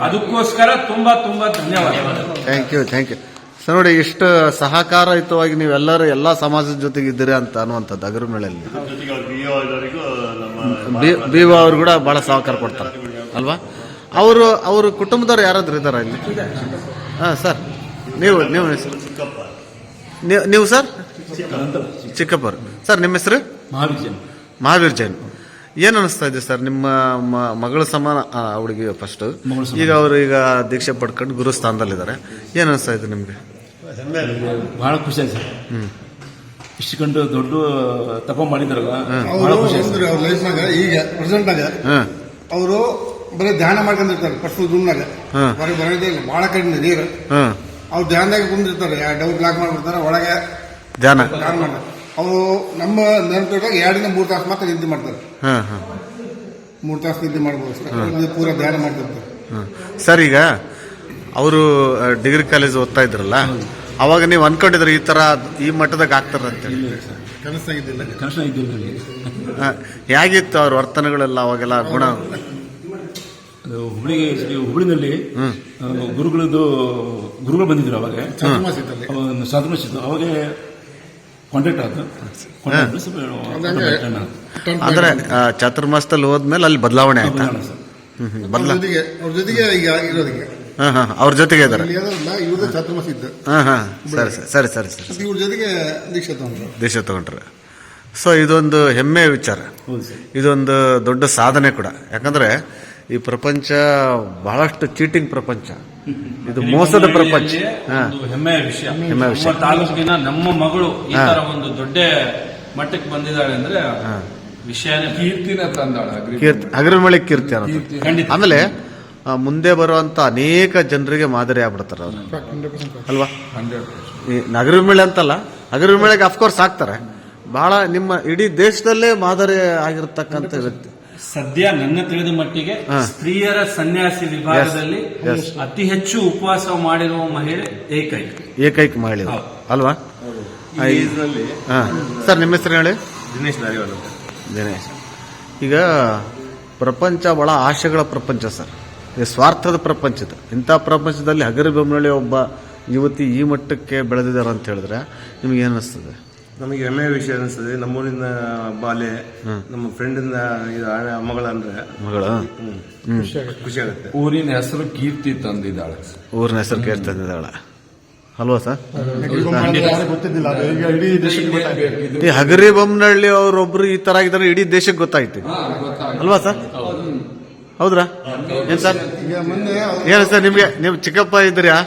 Speaker 9: ಅದಕ್ಕೋಸ್ಕರ ತುಂಬಾ ತುಂಬಾ ಧನ್ಯವಾದಗಳು.
Speaker 1: Thank you thank you sir ನೋಡಿ ಇಷ್ಟು ಸಹಕಾರಯುತವಾಗಿ ನೀವೆಲ್ಲರೂ ಎಲ್ಲಾ ಸಮಾಜದ ಜೊತೆಗೆ ಇದ್ದೀರಿ ಅಂತ ಅನ್ನುವಂಥದ್ದು ಅಗರಮೇಳಲ್ಲಿ
Speaker 8: ಮೇಳೆಯಲ್ಲಿ ಬಿ
Speaker 1: ಬಿ ಅವರು ಒ ಅವ್ರು ಕೂಡ ಬಹಳ ಸಹಕಾರ ಕೊಡ್ತಾರೆ. ಅಲ್ವಾ? ಅವರು ಅವರು ಕುಟುಂಬದವ್ರು ಯಾರಾದ್ರೂ ಇದ್ದಾರೆ ಇಲ್ಲಿ? ಹಾಂ ಸರ್. ನೀವು ನೀವು ನೀವು- ಸರ್? ಚಿಕ್ಕಪ್ಪರು ಸರ್ ನಿಮ್ಮ ಹೆಸರು? ಮಹಾವೀರ್ ಜೈನ್. ಏನ್ ಅನಿಸ್ತಾ ಇದೆ ಸರ್ ನಿಮ್ಮ ಮಗಳ ಸಮಾನ ಅವಳಿಗೆ ಫಸ್ಟ್ ಈಗ ಅವರು ಈಗ ದೀಕ್ಷೆ ಪಡ್ಕೊಂಡು ಗುರು ಸ್ಥಾನದಲ್ಲಿದ್ದಾರೆ ಏನ್ ಅನಿಸ್ತಾ ಇದೆ ನಿಮ್ಗೆ?
Speaker 2: ಬಹಳ ಖುಷಿ ಆಯ್ತು. ಸರ್ ಇಷ್ಟು ಕಂಡು ದೊಡ್ಡ ತಪ ಮಾಡಿದ್ರಲ್ಲ ಬಹಳ
Speaker 7: ಅವರು
Speaker 2: ಖುಷಿ ಆಯ್ತು.
Speaker 7: ಅವ್ರ ಲೈಫ್ನಾಗ ಈಗ ಪ್ರೆಸೆಂಟ್ ಆಗ
Speaker 1: ಹಾ
Speaker 7: ಅವರು ಬರೀ ಧ್ಯಾನ ಮಾಡ್ಕೊಂಡಿರ್ತಾರೆ ಫಸ್ಟ್ ರೂಮ್ನಾಗ
Speaker 1: ಹಾಂ.
Speaker 7: ಹೊರಗೆ ಬರೋದೇ ಇಲ್ಲ ಬಹಳ ಕಡಿಮೆ ನೀರು.
Speaker 1: ಹಾ
Speaker 7: ಅವ್ರು ಧ್ಯಾನದಾಗ ಕುಂದಿರ್ತಾರೆ ಡೌಟ್ ಲಾಕ್ ಮಾಡ್ಬಿಡ್ತಾರೆ ಒಳಗೆ
Speaker 1: ಧ್ಯಾನ.
Speaker 7: ಧ್ಯಾನ ಮಾಡ್ತಾರೆ. ಅವರು ನಮ್ಮ ನೆನಪಿಟ್ಟಾಗ ಎರಡರಿಂದ ಮೂರು ತಾಸು ಮಾತ್ರ ನಿದ್ದೆ ಮಾಡ್ತಾರೆ.
Speaker 1: ಹಾಂ ಹಾಂ
Speaker 7: ಮೂರು ತಾಸು ನಿದ್ದೆ ಮಾಡ್ಬೋದು ಸರ್ ಇದು ಪೂರ ಧ್ಯಾನ ಮಾಡ್ತಿರ್ತಾರೆ.
Speaker 1: ಹಾಂ ಸರ್ ಈಗ ಅವರು ಡಿಗ್ರಿ ಕಾಲೇಜ್ ಓದ್ತಾ ಇದ್ರಲ್ಲ ಅವಾಗ ನೀವು ಅನ್ಕೊಂಡಿದ್ರೆ ಈ ತರ ಈ ಮಟ್ಟದಾಗ ಆಗ್ತಾರ ಅಂತೇಳಿ
Speaker 7: ಕನಸಾಗಿದ್ದಿಲ್ಲ.
Speaker 1: ಹೇಗಿತ್ತು ಅವ್ರ ವರ್ತನೆಗಳೆಲ್ಲ ಅವಾಗೆಲ್ಲ ಗುಣ?
Speaker 2: ಅದು ಹುಬ್ಳಿಗೆ ಹುಬ್ಳಿನಲ್ಲಿ ಗುರುಗಳದ್ದು ಗುರುಗಳು ಬಂದಿದ್ರು ಅವಾಗ. ಇತ್ತು ಅವಾಗ ಕಾಂಟ್ಯಾಕ್ಟ್ ಆಯ್ತು. ಕಾಂಟ್ಯಾಕ್ಟ್ ಸ್ವಲ್ಪ ಆಯ್ತು.
Speaker 1: ಅಂದ್ರೆ ಆ, ಚಾತುರ್ಮಾಸದಲ್ಲಿ ಹೋದ್ಮೇಲೆ ಅಲ್ಲಿ ಬದಲಾವಣೆ ಆಯ್ತಾ?
Speaker 2: ಬದಲಾವಣೆ ಸರ್.
Speaker 1: ಹ್ಮ್ ಹ್ಮ್.
Speaker 7: ಅವ್ರ
Speaker 1: ಬದಲಾ
Speaker 7: ಜೊತೆಗೆ ಅವ್ರ ಜೊತೆಗೆ ಈಗ ಇರೋದೀಗ
Speaker 1: ಹಾ ಹಾಂ ಅವ್ರ ಜೊತೆಗೆ ಇದಾರೆ
Speaker 7: ಇಲ್ಲಿ ಏನಲ್ಲ ಇವ್ರದ್ದು ಚಾತುರ್ಮಾಸ ಇದ್ದು
Speaker 1: ಹಾ ಹಾ ಸರಿ ಸರಿ ಸರಿ ಸರಿ ಸರಿ.
Speaker 7: ಮತ್ತೆ ಇವ್ರ ಜೊತೆಗೆ ದೀಕ್ಷೆ ತಗೊಂಡ್ರು.
Speaker 1: ದೇಶ ತಗೊಂಡ್ರೆ. ಸೊ ಇದೊಂದು ಹೆಮ್ಮೆಯ ವಿಚಾರ.
Speaker 2: ಹೌದು ಸರ್.
Speaker 1: ಇದೊಂದು ದೊಡ್ಡ ಸಾಧನೆ ಕೂಡ. ಯಾಕಂದ್ರೆ ಈ ಪ್ರಪಂಚ ಬಹಳಷ್ಟು ಚೀಟಿಂಗ್ ಪ್ರಪಂಚ. ಇದು ಮೋಸದ ಪ್ರಪಂಚ. ಹಾ.
Speaker 9: ಒಂದು ಹೆಮ್ಮೆಯ ವಿಷಯ.
Speaker 1: ಹೆಮ್ಮೆಯ ವಿಷಯ.
Speaker 9: ನಮ್ಮ ತಾಲೂಕಿನ ನಮ್ಮ ಮಗಳು ಈ. ತರ ಒಂದು ದೊಡ್ಡ ಮಟ್ಟಕ್ಕೆ ಬಂದಿದ್ದಾಳೆ ಅಂದ್ರೆ ವಿಷಯನೇ
Speaker 10: ಕೀರ್ತಿನ ತಂದಾಳ
Speaker 1: ಕೀರ್ತಿ ಹಗರಮಳಿ ಕೀರ್ತಿ ಅನ್ನೋದು. ಆಮೇಲೆ ಮುಂದೆ ಬರುವಂತ ಅನೇಕ ಜನರಿಗೆ ಮಾದರಿ ಆಗ್ಬಿಡ್ತಾರೆ ಅವರು. ಅಲ್ವಾ? ಈ ನಗರಮೇಳೆ ಅಂತಲ್ಲ ನಗರಮೇಳೆಗೆ ಅಫ್ಕೋರ್ಸ್ ಆಗ್ತಾರೆ. ಬಹಳ ನಿಮ್ಮ ಇಡೀ ದೇಶದಲ್ಲೇ ಮಾದರಿ ಆಗಿರ್ತಕ್ಕಂಥ ವ್ಯಕ್ತಿ.
Speaker 9: ಸದ್ಯ ನನ್ನ ತಿಳಿದ ಮಟ್ಟಿಗೆ ಸ್ತ್ರೀಯರ ಸನ್ಯಾಸಿ ವಿಭಾಗದಲ್ಲಿ ಅತಿ ಹೆಚ್ಚು ಉಪವಾಸ ಮಾಡಿರುವ ಮಹಿಳೆ ಏಕೈಕ.
Speaker 1: ಏಕೈಕ ಮಹಿಳೆ ಅಲ್ವಾ? ಸರ್ ನಿಮ್ಮ ಹೆಸರು ಹೇಳಿ?
Speaker 8: ದಿನೇಶ್
Speaker 1: ದಿನೇಶ್. ಈಗ ಪ್ರಪಂಚ ಬಹಳ ಆಶೆಗಳ ಪ್ರಪಂಚ ಸರ್. ಸ್ವಾರ್ಥದ ಪ್ರಪಂಚದ ಇದು ಇಂಥ ಪ್ರಪಂಚದಲ್ಲಿ ಹಗರಿ ಬೊಮ್ಮನಳ್ಳಿ ಒಬ್ಬ ಯುವತಿ ಈ ಮಟ್ಟಕ್ಕೆ ಬೆಳೆದಿದ್ದಾರೆ ಅಂತ ಹೇಳಿದ್ರೆ ನಿಮ್ಗೆ ಏನು ಅನಿಸ್ತದೆ?
Speaker 8: ನಮಗೆ ಹೆಮ್ಮೆ ವಿಷಯ ಅನಿಸ್ತದೆ. ನಮ್ಮೂರಿನ ಬಾಲೆ ನಮ್ಮ ಫ್ರೆಂಡಿಂದ ಇದು ಹಣ- ಮಗಳ ಅಂದ್ರೆ
Speaker 1: ಮಗಳು?
Speaker 8: ಖುಷಿ ಆಗುತ್ತೆ.
Speaker 10: ಊರಿನ ಹೆಸರು ಕೀರ್ತಿ ತಂದಿದ್ದಾಳೆ.
Speaker 1: ಊರಿನ ಹೆಸರು ಕೀರ್ತಿ ತಂದಿದ್ದಾಳೆ. ಅಲ್ವಾ ಸರ್?
Speaker 7: ಗೊತ್ತಿದ್ದಿಲ್ಲ. ಅದು ಈಗ ಇಡೀ ದೇಶಕ್ಕೆ
Speaker 1: ಈ ಹಗರಿ ಬೊಮ್ಮನಹಳ್ಳಿ ಅವರೊಬ್ರು ಈ ತರ ಆಗಿದ್ದಾರೆ. ಇಡೀ ದೇಶಕ್ಕೆ ಗೊತ್ತಾಯ್ತು. ಅಲ್ವಾ ಸರ್? ಹೌದ್ರಾ? ಏನ್ ಸರ್?
Speaker 7: ಏನ ಮೊನ್ನೆ ಅವ್ರು-
Speaker 1: ಏನು ಸರ್ ನಿಮ್ಗೆ ನೀವು ಚಿಕ್ಕಪ್ಪ ಇದ್ರ್ಯಾ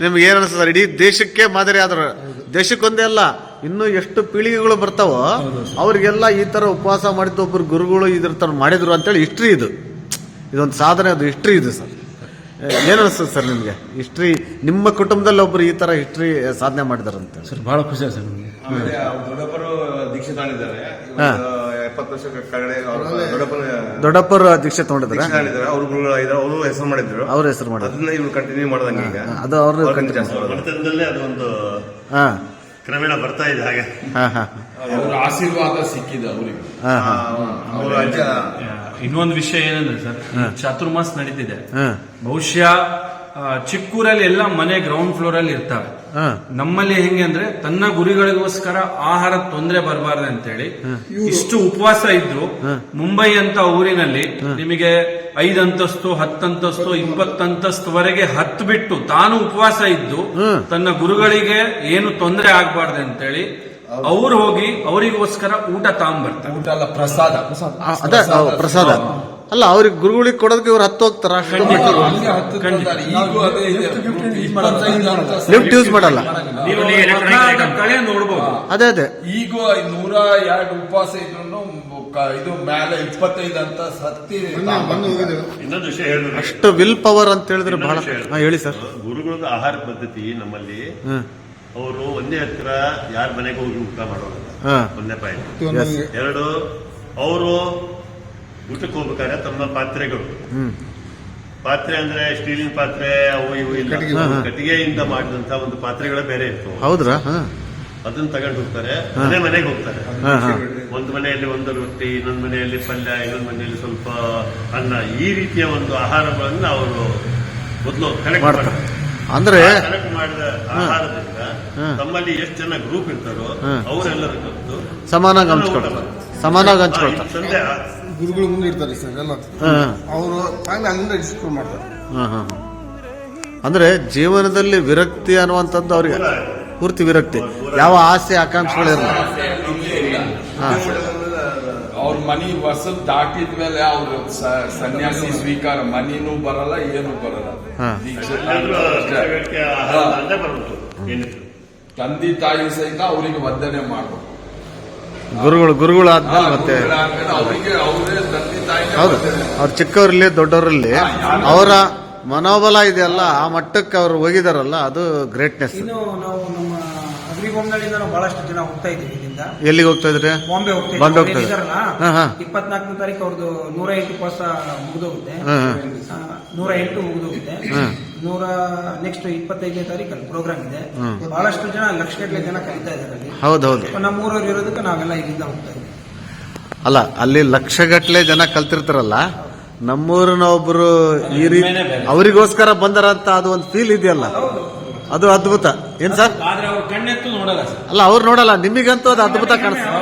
Speaker 1: ನಿಮ್ಗೆ ಏನ್ ಅನಿಸ್ತದೆ ಸರ್? ಇಡೀ ದೇಶಕ್ಕೆ ಮಾದರಿ ಆದ್ರ ದೇಶಕ್ಕೊಂದೇ ಅಲ್ಲ ಇನ್ನು ಎಷ್ಟು ಪೀಳಿಗೆಗಳು ಬರ್ತಾವೋ ಅವ್ರಿಗೆಲ್ಲ ಈ ತರ ಉಪವಾಸ ಮಾಡಿದ್ದು ಒಬ್ಬರು ಗುರುಗಳು ಇದ್ರ ತರ ಮಾಡಿದ್ರು ಅಂತೇಳಿ ಹಿಸ್ಟ್ರಿ ಇದು. ಇದೊಂದು ಸಾಧನೆ ಅದು ಹಿಸ್ಟ್ರಿ ಇದು ಸರ್. ಏನ್ ಅನಿಸ್ತದೆ ಸರ್ ನಿಮ್ಗೆ? ಹಿಸ್ಟ್ರಿ ನಿಮ್ಮ ಕುಟುಂಬದಲ್ಲಿ ಒಬ್ರು ಈ ತರ ಹಿಸ್ಟ್ರಿ ಸಾಧನೆ ಮಾಡಿದಾರಂತೆ
Speaker 2: ಸರ್ ಬಹಳ ಖುಷಿ ಆಯ್ತು ಸರ್ ನಮಗೆ.
Speaker 8: ಆಮೇಲೆ ಅವ್ರ ದೊಡ್ಡಪ್ಪರು ದೀಕ್ಷೆ ತಗೊಂಡಿದ್ದಾರೆ
Speaker 1: ಹಾ.
Speaker 8: ಎಪ್ಪತ್ತು ವರ್ಷ ಅವ್ರ ದೊಡ್ಡಪ್ಪನ
Speaker 1: ದೊಡ್ಡಪ್ಪರ ದೀಕ್ಷೆ ತಗೊಂಡಿದ್ರ?
Speaker 8: ತಗೊಂಡಿದ್ದಾರೆ ಅವ್ರ ಗುರುಗಳು ಇದ್ದಾರೆ. ಅವರು ಹೆಸರು ಮಾಡಿದ್ರು.
Speaker 1: ಅವ್ರ ಹೆಸರು ಮಾಡಿದ್ರು.
Speaker 8: ಅದನ್ನ ಇವ್ರು ಕಂಟಿನ್ಯೂ ಮಾಡೋದಂಗೆ ಈಗ.
Speaker 1: ಅದು
Speaker 8: ಅವ್ರ.
Speaker 11: ಬಡತನದಲ್ಲೇ ಅದೊಂದು
Speaker 1: ಹಾ.
Speaker 11: ಕ್ರಮೇಣ ಬರ್ತಾ ಇದೆ ಹಾಗೆ.
Speaker 1: ಹಾ ಹಾ.
Speaker 10: ಅವ್ರ ಆಶೀರ್ವಾದ ಸಿಕ್ಕಿದೆ ಅವರಿಗೆ.
Speaker 1: ಹಾ ಹಾ.
Speaker 8: ಅವ್ರ ಅಜ್ಜ
Speaker 9: ಇನ್ನೊಂದು ವಿಷಯ ಏನಂದ್ರೆ ಸರ್ ಈ ಚಾತುರ್ಮಾಸ್ ನಡೀತಿದೆ.
Speaker 1: ಹಾ.
Speaker 9: ಬಹುಶಃ ಚಿಕ್ಕೂರಲ್ಲಿ ಎಲ್ಲ ಮನೆ ಗ್ರೌಂಡ್ ಫ್ಲೋರ್ ಅಲ್ಲಿ ಇರ್ತವೆ. ನಮ್ಮಲ್ಲಿ ಹೆಂಗೆ ಅಂದ್ರೆ ತನ್ನ ಗುರಿಗಳಿಗೋಸ್ಕರ ಆಹಾರ ತೊಂದರೆ ಬರಬಾರ್ದು ಅಂತೇಳಿ ಇಷ್ಟು ಉಪವಾಸ ಇದ್ರು. ಮುಂಬೈ ಅಂತ ಊರಿನಲ್ಲಿ ನಿಮಗೆ ಐದು ಅಂತಸ್ತು ಹತ್ತಂತಸ್ತು ಇಪ್ಪತ್ತಂತಸ್ತುವರೆಗೆ ಹತ್ತು ಬಿಟ್ಟು ತಾನು ಉಪವಾಸ ಇದ್ದು ತನ್ನ ಗುರುಗಳಿಗೆ ಏನು ತೊಂದರೆ ಆಗ್ಬಾರ್ದು ಅಂತೇಳಿ ಅವ್ರು ಹೋಗಿ ಅವರಿಗೋಸ್ಕರ ಊಟ ತಾಂಬರ್ತಾರೆ.
Speaker 10: ಊಟ ಅಲ್ಲ ಪ್ರಸಾದ.
Speaker 1: ಪ್ರಸಾದ. ಅಲ್ಲ ಅವ್ರಿಗೆ ಗುರುಗಳಿಗೆ ಕೊಡೋದಕ್ಕೆ ಇವ್ರು ಹತ್ತು ಹೋಗ್ತಾರ ಲಿಫ್ಟ್ ಯೂಸ್ ಮಾಡಲ್ಲ.
Speaker 9: ಕಳೆ ನೋಡ್ಬೋದು.
Speaker 1: ಅದೇ ಅದೇ.
Speaker 10: ಈಗ ನೂರ ಎರಡು ಉಪವಾಸ ಇದ್ರು ಇದು ಮೇಲೆ ಇಪ್ಪತ್ತೈದು ಅಂತ ಸತ್ತಿ
Speaker 11: ಇನ್ನೊಂದು ವಿಷಯ ಹೇಳಿದ್ರೆ
Speaker 1: ಅಷ್ಟು ವಿಲ್ ಪವರ್ ಅಂತ ಹೇಳಿದ್ರೆ ಬಹಳ ಹೇಳಿ ಸರ್.
Speaker 11: ಗುರುಗಳ ಆಹಾರ ಪದ್ಧತಿ ನಮ್ಮಲ್ಲಿ ಅವರು ಒಂದೇ ಹತ್ರ ಯಾರ ಮನೆಗೆ ಹೋಗಿ ಊಟ ಮಾಡೋದಿಲ್ಲ
Speaker 1: ಹಾ.
Speaker 11: ಒಂದೇ ಪಾಯಿಂಟ್. ಎರಡು ಅವರು ಊಟಕ್ಕೆ ಹೋಗ್ಬೇಕಾದ್ರೆ ತಮ್ಮ ಪಾತ್ರೆಗಳು. ಪಾತ್ರೆ ಅಂದ್ರೆ ಸ್ಟೀಲಿನ ಪಾತ್ರೆ ಅವು ಇವು ಇಲ್ಲ. ಕಟ್ಟಿಗೆಯಿಂದ ಮಾಡಿದಂತ ಒಂದು ಪಾತ್ರೆಗಳೇ ಬೇರೆ ಇತ್ತು
Speaker 1: ಹೌದ್ರಾ?
Speaker 11: ಅದನ್ನ ತಗೊಂಡು ಹೋಗ್ತಾರೆ. ಮನೆ ಮನೆಗೆ ಹೋಗ್ತಾರೆ. ಒಂದು ಮನೆಯಲ್ಲಿ ಒಂದು ರೊಟ್ಟಿ ಇನ್ನೊಂದು ಮನೆಯಲ್ಲಿ ಪಲ್ಯ ಇನ್ನೊಂದು ಮನೆಯಲ್ಲಿ ಸ್ವಲ್ಪ ಅನ್ನ. ಈ ರೀತಿಯ ಒಂದು ಆಹಾರಗಳನ್ನ ಅವರು ಮೊದಲು ಕಲೆಕ್ಟ್
Speaker 1: ಮಾಡ್ತಾರೆ. ಅಂದ್ರೆ
Speaker 11: ಕಲೆಕ್ಟ್ ಮಾಡಿದ ಆಹಾರದಿಂದ ತಮ್ಮಲ್ಲಿ ಎಷ್ಟು ಜನ ಗ್ರೂಪ್ ಇರ್ತಾರೋ ಅವರೆಲ್ಲರೂ ಸಮಾನ
Speaker 1: ಸಮಾನ ಹಂಚ್ಕೊಳ್ತಾರೆ. ಸಮಾನಾಗಿ ಹಂಚ್ಕೊಳ್ತಾರೆ.
Speaker 11: ಸಂದೆ
Speaker 7: ಗುರುಗಳು ಮುಂದೆ ಇರ್ತಾರೆ ಸರ್ ಎಲ್ಲ. ಅವರು ಆಮೇಲೆ ಅಲ್ಲಿಂದ ಡಿಸ್ಕೌಂಟ್ ಮಾಡ್ತಾರೆ.
Speaker 1: ಹಾಂ ಹಾ. ಅಂದ್ರೆ ಜೀವನದಲ್ಲಿ ವಿರಕ್ತಿ ಅನ್ನುವಂಥದ್ದು ಅವ್ರಿಗೆ. ಪೂರ್ತಿ ವಿರಕ್ತಿ. ಯಾವ ಆಸೆ ಆಕಾಂಕ್ಷೆಗಳಿರಲ್ಲ ಇರಲಿ
Speaker 10: ಅವ್ರ ಮನಿ ದಾಟಿದ ಮೇಲೆ ಅವ್ರ ಸ- ಸನ್ಯಾಸಿ ಸ್ವೀಕಾರ ಮನಿನೂ ಬರಲ್ಲ ಏನು ಬರಲ್ಲ. ತಂದೆ ತಾಯಿ ಸಹಿತ ಅವರಿಗೆ ವಂದನೆ ಮಾಡ್ಬೇಕು.
Speaker 1: ಗುರುಗಳು ಗುರುಗಳು ಆದ್ಮೇಲೆ ಮತ್ತೆ
Speaker 10: ಗುರುಗಳಾದ್ಮೇಲೆ ತಾಯಿ
Speaker 1: ಹೌದು ಅವ್ರು ಚಿಕ್ಕವರಲ್ಲಿ ದೊಡ್ಡವರಲ್ಲಿ ಅವರ ಮನೋಬಲ ಇದೆಯಲ್ಲ ಆ ಮಟ್ಟಕ್ಕೆ ಅವ್ರು ಹೋಗಿದಾರಲ್ಲ ಅದು ಗ್ರೇಟ್ನೆಸ್
Speaker 5: ಇನ್ನು ನಾವು ನಮ್ಮ ನಾವು ಬಹಳಷ್ಟು ಜನ ಹೋಗ್ತಾ ಇದ್ದೀವಿ ಇಲ್ಲಿಂದ.
Speaker 1: ಎಲ್ಲಿಗೆ ಹೋಗ್ತಾ ಇದ್ರೆ?
Speaker 5: ಬಾಂಬೆ ಹೋಗ್ತಾ
Speaker 1: ಬಾಂಬೆ ಹೋಗ್ತಾ
Speaker 5: ಇದಾರಲ್ಲ
Speaker 1: ಹಾ ಹಾ.
Speaker 5: ಇಪ್ಪತ್ನಾಲ್ಕನೇ ತಾರೀಕು ಅವ್ರದ್ದು ನೂರ ಎಂಟು ಉಪವಾಸ ಮುಗಿದೋಗುತ್ತೆ. ನೂರ ಎಂಟು ಮುಗಿದೋಗುತ್ತೆ.
Speaker 1: ಹಾ.
Speaker 5: ನೂರ ನೆಕ್ಸ್ಟ್ ಇಪ್ಪತ್ತೈದನೇ ತಾರೀಕಲ್ಲಿ ಪ್ರೋಗ್ರಾಮ್ ಇದೆ. ಬಹಳಷ್ಟು ಜನ ಲಕ್ಷಗಟ್ಟಲೆ ಜನ ಕಲಿತಾ ಇದ್ದಾರೆ
Speaker 1: ಹೌದೌದು.
Speaker 5: ನಮ್ಮ ಊರವ್ರು ಇರೋದಕ್ಕೆ ನಾವೆಲ್ಲ ಇಲ್ಲಿಂದ ಹೋಗ್ತಾ ಇದ್ದೀವಿ.
Speaker 1: ಅಲ್ಲ ಅಲ್ಲಿ ಲಕ್ಷಗಟ್ಟಲೆ ಜನ ಕಲ್ತಿರ್ತಾರಲ್ಲ ನಮ್ಮೂರಿನ ಒಬ್ರು ಈ ರೀತಿ ಅವರಿಗೋಸ್ಕರ ಬಂದರಂತ ಅದು ಒಂದು ಫೀಲ್ ಇದೆಯಲ್ಲ? ಅದು ಅದ್ಭುತ. ಏನ್ ಸರ್?
Speaker 9: ಆದ್ರೆ ಅವ್ರು ಕಣ್ಣೆತ್ತು ನೋಡಲ್ಲ ಸರ್.
Speaker 1: ಅಲ್ಲ ಅವ್ರು ನೋಡಲ್ಲ ನಿಮಗಂತೂ ಅದು ಅದ್ಭುತ ಕಾಣಿಸ್ತದೆ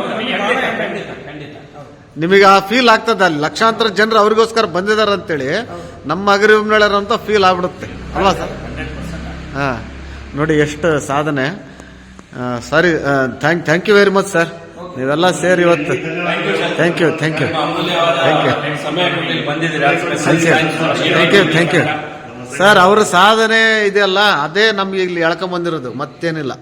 Speaker 1: ನಿಮಗೆ ಆ ಫೀಲ್ ಆಗ್ತದೆ ಅಲ್ಲಿ. ಲಕ್ಷಾಂತರ ಜನರು ಅವ್ರಿಗೋಸ್ಕರ ಬಂದಿದ್ದಾರೆ ಅಂತೇಳಿ ನಮ್ಮ ಅಗರಿಮೇಳರ ಅಂತ ಫೀಲ್ ಆಗ್ಬಿಡುತ್ತೆ. ಅಲ್ವಾ ಸರ್ ಹಾಂ. ನೋಡಿ ಎಷ್ಟು ಸಾಧನೆ. Sorry thank thank you very much sir ನೀವೆಲ್ಲ ಸೇರಿ ಇವತ್ತು. Thank you
Speaker 9: thank you
Speaker 1: thank you thank you thank you sir ಅವ್ರ ಸಾಧನೆ ಇದೆಯಲ್ಲ ಅದೇ ನಮ್ಗೆ ಇಲ್ಲಿ ಎಳ್ಕೊಂಬಂದಿರೋದು ಮತ್ತೇನಿಲ್ಲ.